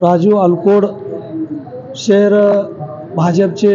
राजू अलकोड शहर भाजपचे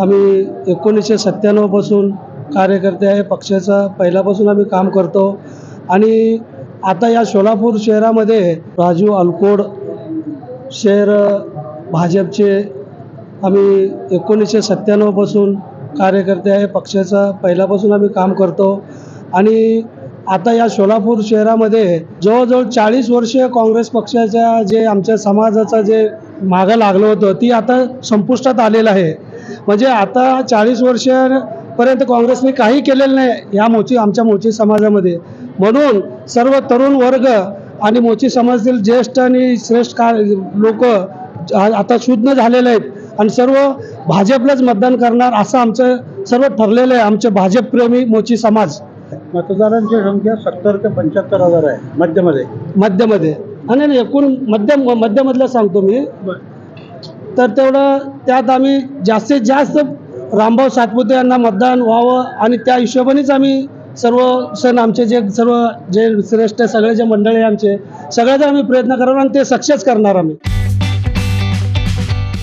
आम्ही एकोणीसशे सत्त्याण्णवपासून कार्यकर्ते आहे. पक्षाचा पहिल्यापासून आम्ही काम करतो. आणि आता या सोलापूर शहरामध्ये राजू अलकोड शहर भाजपचे आम्ही एकोणीसशे सत्त्याण्णवपासून कार्यकर्ते आहे. पक्षाचा पहिल्यापासून आम्ही काम करतो. आणि आता या सोलापूर शहरामध्ये जवळजवळ चाळीस वर्ष काँग्रेस पक्षाच्या जे आमच्या समाजाचं जे मागं लागलं होतं ती आता संपुष्टात आलेलं आहे. म्हणजे आता चाळीस वर्षापर्यंत काँग्रेसने काही केलेलं नाही या मोची आमच्या मोची समाजामध्ये. म्हणून सर्व तरुण वर्ग आणि मोची समाजातील ज्येष्ठ आणि श्रेष्ठ का लोक आता शुद्ध झालेले आहेत. आणि सर्व भाजपलाच मतदान करणार असं आमचं सर्व ठरलेलं आहे आमचे भाजपप्रेमी मोची समाज. मतदारांची संख्या सत्तर ते पंच्याहत्तर हजार आहे मध्यमध्ये. मध्यमध्ये. आणि नाही, एकूण मध्यम मध्यमधलं सांगतो मी. तर तेवढं त्यात आम्ही जास्तीत जास्त रामभाऊ सातपुते यांना मतदान व्हावं आणि त्या हिशोबानेच आम्ही सर्व सण आमचे जे सर्व जे श्रेष्ठ सगळे जे मंडळी आहे आमचे सगळ्याचा आम्ही प्रयत्न करणार आणि ते सक्सेस करणार आम्ही.